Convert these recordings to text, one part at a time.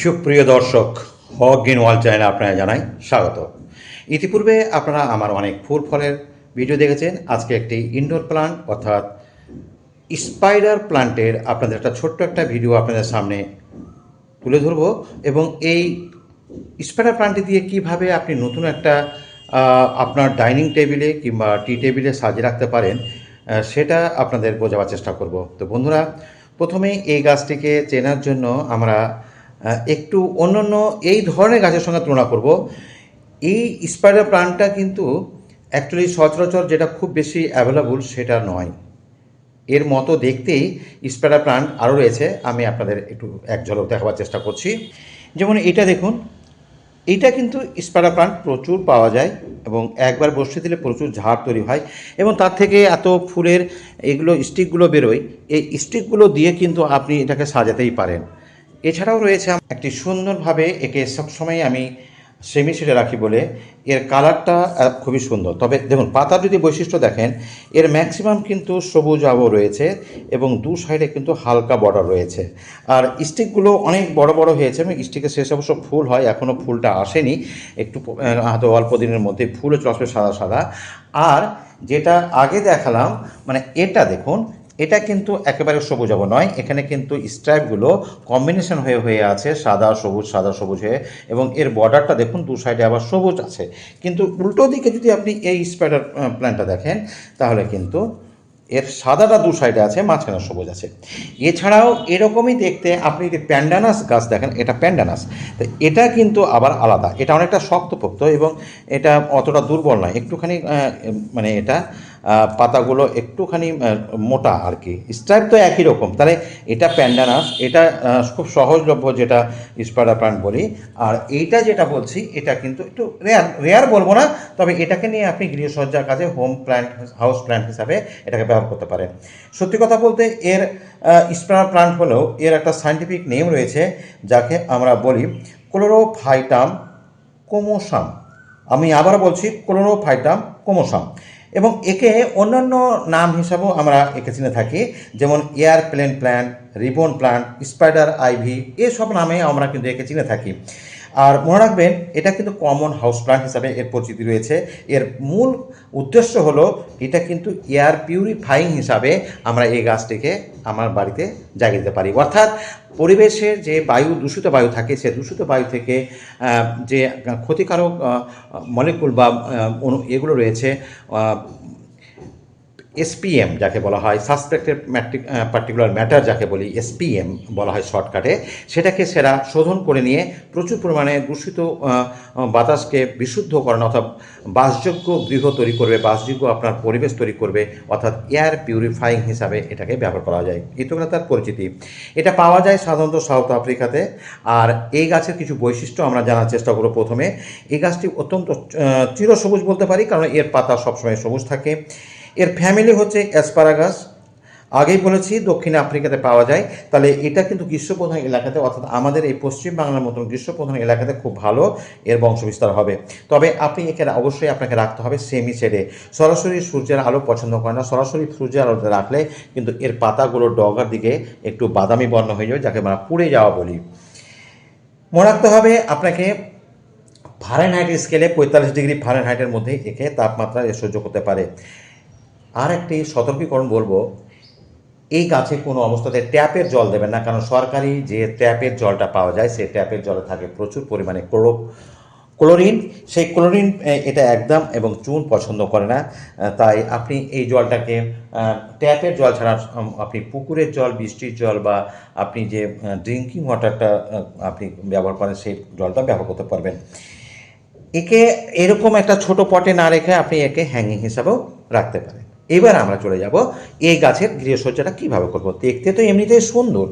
সুপ্রিয় দর্শক হক ওয়াল চ্যানেলে আপনারা জানাই স্বাগত। ইতিপূর্বে আপনারা আমার অনেক ফুল ফলের ভিডিও দেখেছেন। আজকে একটি ইনডোর প্লান্ট অর্থাৎ স্পাইডার প্লান্টের আপনাদের একটা ছোট্ট একটা ভিডিও আপনাদের সামনে তুলে ধরব এবং এই স্পাইডার প্লান্টটি দিয়ে কীভাবে আপনি নতুন একটা আপনার ডাইনিং টেবিলে কিংবা টি টেবিলে সাজিয়ে রাখতে পারেন সেটা আপনাদের বোঝাবার চেষ্টা করব। তো বন্ধুরা প্রথমে এই গাছটিকে চেনার জন্য আমরা একটু অন্যান্য এই ধরনের গাছের সঙ্গে তুলনা করব। এই স্পাইডার প্লান্টটা কিন্তু অ্যাকচুয়ালি সচরাচর যেটা খুব বেশি অ্যাভেলেবল সেটা নয়। এর মতো দেখতেই স্পাইডার প্লান্ট আরও রয়েছে, আমি আপনাদের একটু এক ঝলক দেখাবার চেষ্টা করছি। যেমন এটা দেখুন এইটা কিন্তু স্পাইডার প্লান্ট প্রচুর পাওয়া যায় এবং একবার বসে দিলে প্রচুর ঝাড় তৈরি হয় এবং তার থেকে এত ফুলের এগুলো স্টিকগুলো বেরোয়। এই স্টিকগুলো দিয়ে কিন্তু আপনি এটাকে সাজাতেই পারেন। এছাড়াও রয়েছে একটি সুন্দরভাবে একে সবসময় আমি সেমি সেটে রাখি বলে। এর কালারটা খুবই সুন্দর। তবে দেখুন, পাতার যদি বৈশিষ্ট্য দেখেন, এর ম্যাক্সিমাম কিন্তু সবুজ আবহ রয়েছে এবং দু সাইডে কিন্তু হালকা বর্ডার রয়েছে। আর স্টিকগুলো অনেক বড় বড় হয়েছে। এবং স্টিকের শেষে অবশ্য ফুল হয় এখনও ফুলটা আসেনি। একটু হয়তো অল্প দিনের মধ্যে ফুলও চলে সাদা সাদা। আর যেটা আগে দেখালাম মানে এটা দেখুন এটা কিন্তু একেবারে সবুজ আবহ নয়। এখানে কিন্তু স্ট্রাইপগুলো কম্বিনেশন হয়ে হয়ে আছে, সাদা, সবুজ সাদা, সবুজ হয়ে এবং এর বর্ডারটা দেখুন, দু সাইডে আবার সবুজ আছে। কিন্তু উল্টো দিকে যদি আপনি এই স্পাইডার প্ল্যানটা দেখেন, তাহলে কিন্তু এর সাদাটা দু সাইডে আছে, মাঝখানে সবুজ আছে। এছাড়াও এরকমই দেখতে আপনি যদি প্যান্ডানাস গাছ দেখেন, এটা প্যান্ডানাস তো এটা কিন্তু আবার আলাদা। এটা অনেকটা শক্তপোক্ত এবং এটা অতটা দুর্বল নয়। একটুখানি মানে এটা পাতাগুলো একটুখানি মোটা আর কি স্ট্রাইপ তো একই রকম। তাহলে এটা প্যান্ডানাস এটা খুব সহজলভ্য যেটা স্পাইডার প্লান্ট বলি। আর এইটা যেটা বলছি, এটা কিন্তু একটু রেয়ার রেয়ার বলব না, তবে এটাকে নিয়ে আপনি গৃহসজ্জার কাজে হোম প্ল্যান্ট হাউস প্ল্যান্ট হিসাবে এটাকে ব্যবহার করতে পারেন। সত্যি কথা বলতে এর স্পাইডার প্লান্ট হলেও এর একটা সাইন্টিফিক নেম রয়েছে, যাকে আমরা বলি ক্লোরোফাইটাম কোমোসাম আমি আবার বলছি ক্লোরোফাইটাম কোমোসাম এবং একে অন্যান্য নাম হিসাবেও আমরা একে চিনে থাকি, যেমন airplane plant ribbon plant spider ivy, এসব নামে আমরা কিন্তু একে চিনে থাকি। আর মনে রাখবেন, এটা কিন্তু কমন হাউস প্ল্যান্ট হিসাবে এর পরিচিতি রয়েছে। এর মূল উদ্দেশ্য হলো, এটা কিন্তু এয়ার পিউরিফাইং হিসাবে আমরা এই গাছটিকে আমার বাড়িতে জাগিয়ে দিতে পারি। অর্থাৎ পরিবেশের যে বায়ু, দূষিত বায়ু থাকে, সে দূষিত বায়ু থেকে যে ক্ষতিকারক মলিকুল বা এগুলো রয়েছে এসপিএম যাকে বলা হয় সাসপেক্টেড ম্যাট্রিক পার্টিকুলার ম্যাটার যাকে বলি এসপিএম বলা হয় শর্টকাটে সেটাকে সেরা শোধন করে নিয়ে প্রচুর পরিমাণে দূষিত বাতাসকে বিশুদ্ধ করানো অর্থাৎ বাসযোগ্য গৃহ তৈরি করবে, বাসযোগ্য আপনার পরিবেশ তৈরি করবে, অর্থাৎ এয়ার পিউরিফাইং হিসাবে এটাকে ব্যবহার করা যায়। তো তার পরিচিতি। এটা পাওয়া যায় সাধারণত সাউথ আফ্রিকাতে, আর এই গাছের কিছু বৈশিষ্ট্য আমরা জানার চেষ্টা করব প্রথমে। এই গাছটি অত্যন্ত চিরসবুজ বলতে পারি, কারণ এর পাতা সবসময় সবুজ থাকে। এর ফ্যামিলি হচ্ছে অ্যাসপারাগাস আগেই বলেছি, দক্ষিণ আফ্রিকাতে পাওয়া যায়। তাহলে এটা কিন্তু গ্রীষ্মপ্রধান এলাকাতে, অর্থাৎ আমাদের এই পশ্চিম বাংলার মতন গ্রীষ্মপ্রধান এলাকাতে খুব ভালো এর বংশবিস্তার হবে। তবে আপনি এখানে অবশ্যই আপনাকে রাখতে হবে সেমি শেডে সরাসরি সূর্যের আলো পছন্দ করে না। সরাসরি সূর্যের আলোতে রাখলে কিন্তু এর পাতাগুলো ডগার দিকে একটু বাদামি বর্ণ হয়ে যাবে, যাকে আমরা পুড়ে যাওয়া বলি। মনে রাখতে হবে আপনাকে ফারেনহাইট স্কেলে পঁয়তাল্লিশ ডিগ্রি ফারেনহাইটের মধ্যে একে তাপমাত্রা সহ্য করতে পারে। আর একটি সতর্কীকরণ বলব, এই গাছে কোনো অবস্থাতে ট্যাপের জল দেবেন না, কারণ সরকারি যে ট্যাপের জলটা পাওয়া যায়, সেই ট্যাপের জলে থাকে প্রচুর পরিমাণে ক্লোরো, ক্লোরিন। সেই ক্লোরিন এটা একদম এবং চুন পছন্দ করে না তাই আপনি এই জলটাকে ট্যাপের জল ছাড়া আপনি পুকুরের জল, বৃষ্টির জল বা আপনি যে ড্রিঙ্কিং ওয়াটারটা আপনি ব্যবহার করেন, সেই জলটা ব্যবহার করতে পারবেন। একে এরকম একটা ছোট পটে না রেখে আপনি একে হ্যাঙ্গিং হিসাবেও রাখতে পারেন। এবার আমরা চলে যাব এই গাছের গৃহসজ্জাটা কীভাবে করব? দেখতে তো এমনিতেই সুন্দর।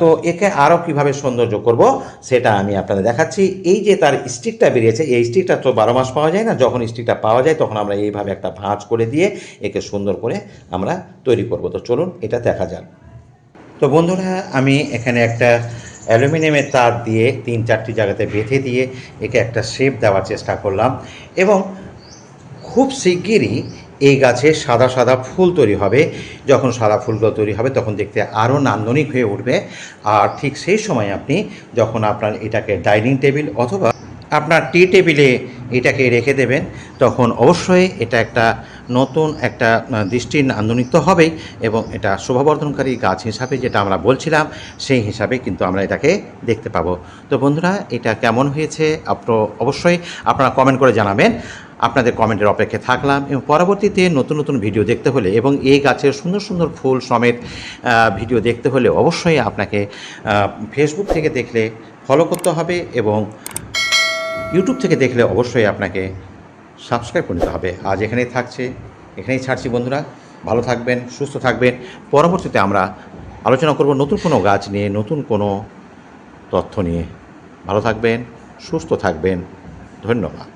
তো একে আরও কীভাবে সৌন্দর্য করব সেটা আমি আপনাদের দেখাচ্ছি। এই যে তার স্টিকটা বেরিয়েছে, এই স্টিকটা তো বারো মাস পাওয়া যায় না। যখন স্টিকটা পাওয়া যায় তখন আমরা এইভাবে একটা ভাঁজ করে দিয়ে একে সুন্দর করে আমরা তৈরি করব। তো চলুন এটা দেখা যাক। তো বন্ধুরা, আমি এখানে একটা অ্যালুমিনিয়ামের তার দিয়ে তিন চারটি জায়গাতে বেঁধে দিয়ে একে একটা শেপ দেওয়ার চেষ্টা করলাম এবং খুব শিগগিরই এই গাছে সাদা সাদা ফুল তৈরি হবে। যখন সাদা ফুলগুলো তৈরি হবে, তখন দেখতে আরও নান্দনিক হয়ে উঠবে। আর ঠিক সেই সময় আপনি যখন আপনার এটাকে ডাইনিং টেবিল অথবা আপনার টি টেবিলে এটাকে রেখে দেবেন, তখন অবশ্যই এটা একটা নতুন একটা দৃষ্টির নান্দনিক তো হবেই এবং এটা শোভাবর্ধনকারী গাছ হিসাবে যেটা আমরা বলছিলাম, সেই হিসাবে কিন্তু আমরা এটাকে দেখতে পাবো। তো বন্ধুরা, এটা কেমন হয়েছে? আপনি অবশ্যই আপনারা কমেন্ট করে জানাবেন। আপনাদের কমেন্টের অপেক্ষায় থাকলাম এবং পরবর্তীতে নতুন নতুন ভিডিও দেখতে হলে এবং এই গাছের সুন্দর সুন্দর ফুল সমেত ভিডিও দেখতে হলে অবশ্যই আপনাকে ফেসবুক থেকে দেখলে ফলো করতে হবে এবং ইউটিউব থেকে দেখলে অবশ্যই আপনাকে সাবস্ক্রাইব করে নিতে হবে। আজ এখানেই থাকছে। এখানেই ছাড়ছি বন্ধুরা। ভালো থাকবেন, সুস্থ থাকবেন। পরবর্তীতে আমরা আলোচনা করব নতুন কোনো গাছ নিয়ে, নতুন কোনো তথ্য নিয়ে। ভালো থাকবেন, সুস্থ থাকবেন। ধন্যবাদ।